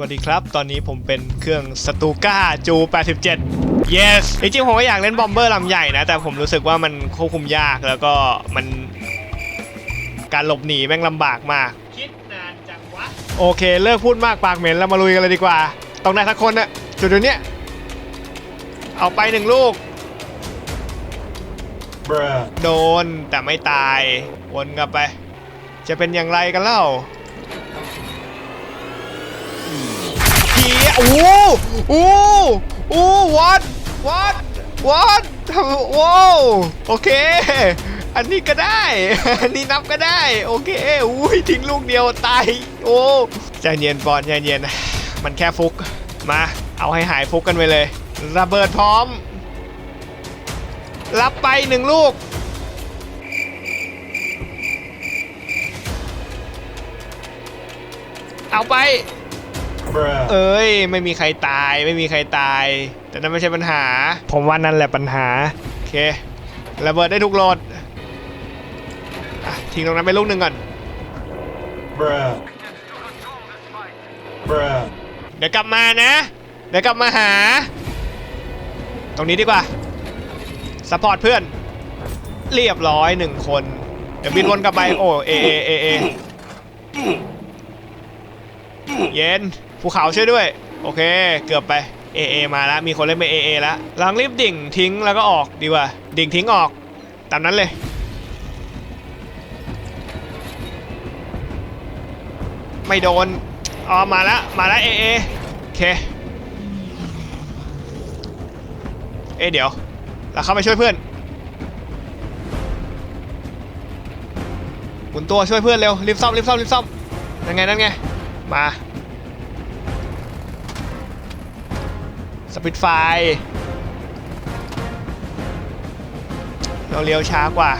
วัสดีครับ ตอนนี้ผมเป็นเครื่องสตูก้าจู 87 yes จริงๆผมก็อยากเล่นบอมเบอร์ลำใหญ่นะ แต่ผมรู้สึกว่ามันควบคุมยากแล้วก็มันการหลบหนีแม่งลำบากมาก คิดนานจังวะ โอเค เลิกพูดมากปากเหม็นแล้วมาลุยกันเลยดีกว่า ต้องได้ทักคนนะจุดเดี๋ยวนี้เอาไปหนึ่งลูก Bruh. โดนแต่ไม่ตาย วนกลับไป จะเป็นอย่างไรกันเล่า ผีโอ้โหโอ้โหโอ้ what what what ว้าวโอเค อันนี้ก็ได้ อันนี้นับก็ได้ โอเคอุ้ยทิ้งลูกเดียวตาย โอ้ใจเย็นปอนใจเย็น มันแค่ฟุก มา เอาให้หายฟุกกันไปเลย ระเบิดพร้อม รับไปหนึ่งลูกเอาไป เอ้ย ไม่มีใครตายไม่มีใครตาย แต่นั่นไม่ใช่ปัญหา ผมว่านั่นแหละปัญหา โอเคระเบิดได้ทุกโหลดอะทิ้งตรงนั้นไปลูกหนึ่งก่อน Bruh. Bruh. เดี๋ยวกลับมานะ เดี๋ยวกลับมาหา ตรงนี้ดีกว่าสปอร์ตเพื่อน เรียบร้อยหนึ่งคน เดี๋ยวบินวนกลับไป โอ้เอเอเอเอเย็น ภูเขาช่วยด้วย โอเค เกือบไปเอเอมาแล้ว มีคนเล่นไปเอเอแล้วลังรีบดิ่งทิ้งแล้วก็ออกดีกว่า ดิ่งทิ้งออก ตามนั้นเลย ไม่โดน อ๋อ มาแล้ว มาแล้วเอเอโอเค เอะเดี๋ยว เราเข้าไปช่วยเพื่อนหมุนตัวช่วยเพื่อนเร็ว รีบซ่อม รีบซ่อม รีบซ่อม นั่นไง นั่นไง มา ปิดไฟ เราเลี้ยวช้ากว่า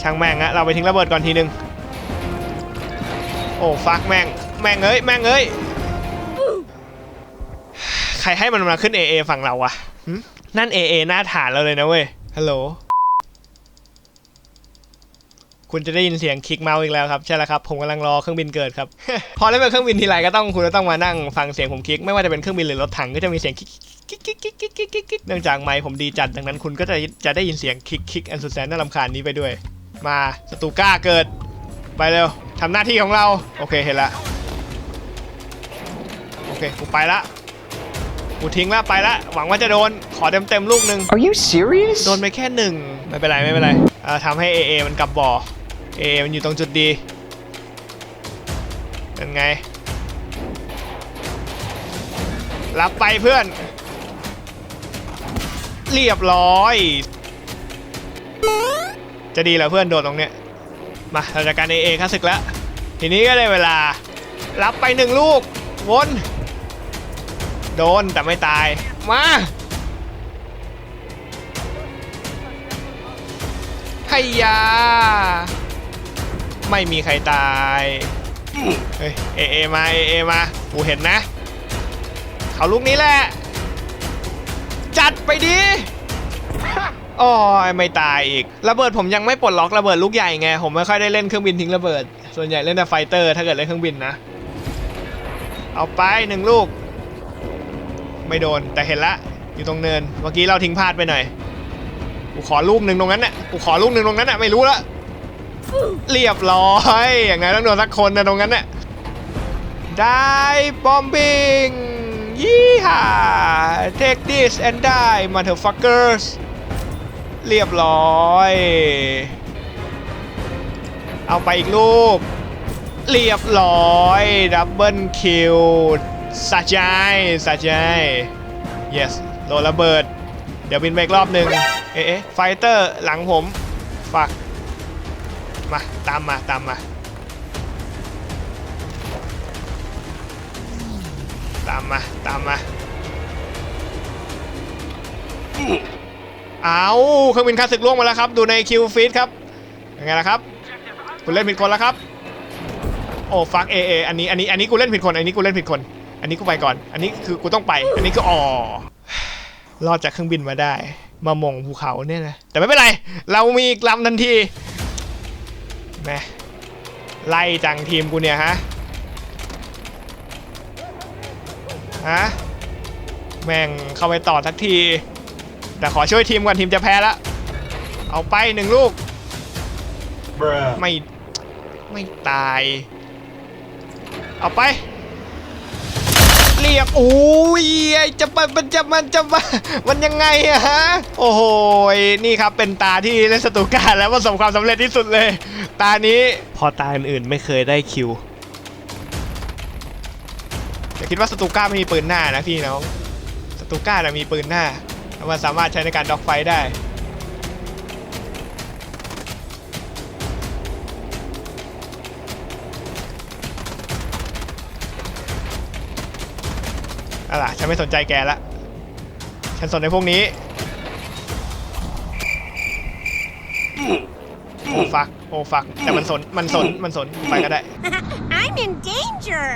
ช่างแม่งอะเราไปทิ้งระเบิดก่อนทีนึง โอ้ฟักแม่ง แม่งเอ้ย แม่งเอ้ย ใครให้มันมาขึ้น AA ฝั่งเราอะนั่น AA หน้าฐานเราเลยนะเว้ย ฮัลโหล คุณจะได้ยินเสียงคลิกเมาส์อีกแล้วครับใช่แล้วครับผมกำลังรอเครื่องบินเกิดครับ พอได้เป็นเครื่องบินทีไรก็ต้องคุณก็ต้องมานั่งฟังเสียงผมคลิกไม่ว่าจะเป็นเครื่องบินหรือรถถังก็จะมีเสียงคลิกคลิกคลิกคลิกคลิกเนื่องจากไมค์ผมดีจัดดังนั้นคุณก็จะจะได้ยินเสียงคลิกคลิกอันสุดแสนน่ารำคาญนี้ไปด้วย มาสตูก้าเกิด ไปเร็วทำหน้าที่ของเราโอเคเห็นละโอเคกูไปละกูทิ้งละไปละหวังว่าจะโดนขอเต็มเต็มลูกหนึ่ง Are you serious โดนไปแค่หนึ่งไม่เป็นไรไม่เป็นไรทำให้ AA มันกลับบ่อ AA มันอยู่ตรงจุดดีเป็นไง รับไปเพื่อน เรียบร้อย จะดีเหรอเพื่อนโดดตรงเนี้ย มาเราจัดการ AA ค่าศึกแล้ว ทีนี้ก็ได้เวลา รับไปหนึ่งลูก วน โดนแต่ไม่ตาย มาไฮยา ไม่มีใครตายเฮ้ยเอเอมาเอเอมากูเห็นนะ เขาลูกนี้แหละ จัดไปดิโอ้ยไม่ตายอีก ระเบิดผมยังไม่ปลดล็อกระเบิดลูกใหญ่ไง ผมไม่ค่อยได้เล่นเครื่องบินทิ้งระเบิด ส่วนใหญ่เล่นแต่ไฟเตอร์ถ้าเกิดเล่นเครื่องบินนะ เอาไปหนึ่งลูก ไม่โดนแต่เห็นละ อยู่ตรงเนิน เมื่อกี้เราทิ้งพลาดไปหน่อย กูขอลูกหนึ่งตรงนั้นน่ะ กูขอลูกหนึ่งตรงนั้นน่ะ ไม่รู้ละ เรียบร้อย อย่างไงต้องโดนสักคนนะตรงนั้นน่ะได้บอมบิงยี่ห้า take this and die motherfuckers เรียบร้อย เอาไปอีกลูกเรียบร้อย ดับเบิลคิวสะใจสะใจ yes โดนระเบิด เดี๋ยวบินไปอีกรอบหนึ่งเอ๊ะไฟเตอร์หลังผมฝาก มาตามมาตามมา ตามมาตามมาเอาเครื่องบินคาศึกล่วงมาแล้วครับ ดูในคิวฟีดครับยังไงล่ะครับ คุณเล่นผิดคนแล้วครับ โอ้ฟักเอเออันนี้อันนี้อันนี้กูเล่นผิดคน อันนี้กูเล่นผิดคน อันนี้กูไปก่อน อันนี้คือกูต้องไป อันนี้ก็อ๋อรอดจากเครื่องบินมาได้ มาหมงภูเขาเนี่ยนะ แต่ไม่เป็นไร เรามีอีกลำทันที แหม่ไล่จังทีมกูเนี่ยฮะ ฮะ แม่งเข้าไปต่อสักที แต่ขอช่วยทีมก่อนทีมจะแพ้แล้วเอาไปหนึ่งลูก Bruh. ไม่ ไม่ตาย เอาไป เรียบอุ้ยไอ้จะมันมันจะมันจะมันมันยังไงอะฮะ โอ้โหยนี่ครับเป็นตาที่เล่นสตูการแล้วประสบความสำเร็จที่สุดเลย ตานี้พอตาอื่นๆไม่เคยได้คิวอย่าคิดว่าสตูก้าไม่มีปืนหน้านะพี่น้อง สตูก้าน่ะมีปืนหน้าแล้วมันสามารถใช้ในการด็อกไฟได้ อะไรฉันไม่สนใจแกละ ฉันสนในพวกนี้โอ้ฟักโอ้ฟักแต่มันสนมันสนมันสนไปก็ได้ I'm in danger.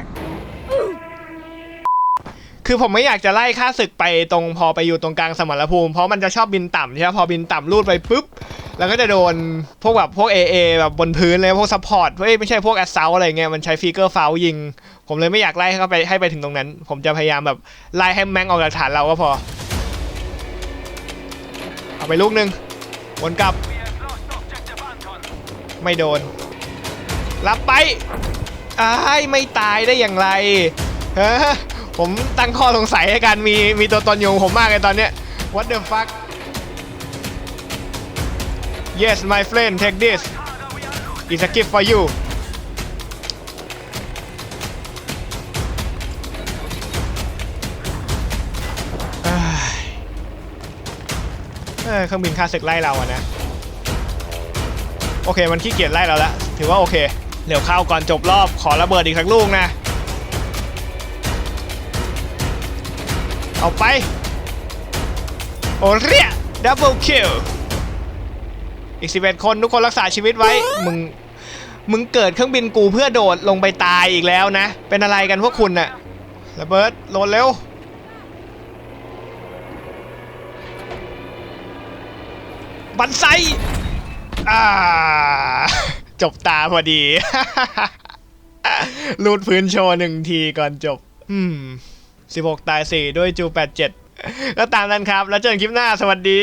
คือผมไม่อยากจะไล่ค่าศึกไปตรงพอไปอยู่ตรงกลางสมรภูมิ เพราะมันจะชอบบินต่ำใช่ไหมพอบินต่ำลูดไปปุ๊บ แล้วก็จะโดนพวกแบบพวก AA แบบบนพื้นเลยพวกซัพพอร์ตเฮ้ยไม่ใช่พวกแอสเซลอะไรเงี้ยมันใช้ฟิกเกอร์ฟาวยิง ผมเลยไม่อยากไล่เข้าไปให้ไปถึงตรงนั้น ผมจะพยายามแบบไล่ให้แม่งออกจากฐานเราก็พอ เอาไปลูกหนึ่งวนกลับ ไม่โดน รับไปอ้ายไม่ตายได้อย่างไรเฮ้ผมตั้งข้อสงสัยให้การมีมีตัวตนอยู่ของผมมากเลยตอนเนี้ย What the fuck Yes my friend take this It's a gift for you เอ้ยเครื่องบินค่าศึกไล่เราอะนะ โอเคมันขี้เกียจไล่เราแล้วถือว่าโอเคเดี๋ยวเข้าก่อนจบรอบขอระเบิดอีกสักลูกนะ เอาไป โอเรียดับเบิลคิล อีก11คนทุกคนรักษาชีวิตไว้ มึง มึงเกิดเครื่องบินกูเพื่อโดดลงไปตายอีกแล้วนะ เป็นอะไรกันพวกคุณน่ะระเบิดโหลดเร็ว บันไซอ่า จบตาพอดี ลูดพื้นโชว์หนึ่งทีก่อนจบ อืม16 ตาย 4 ด้วยจู 87 ก็ตามนั้นครับ แล้วเจอกันคลิปหน้า สวัสดี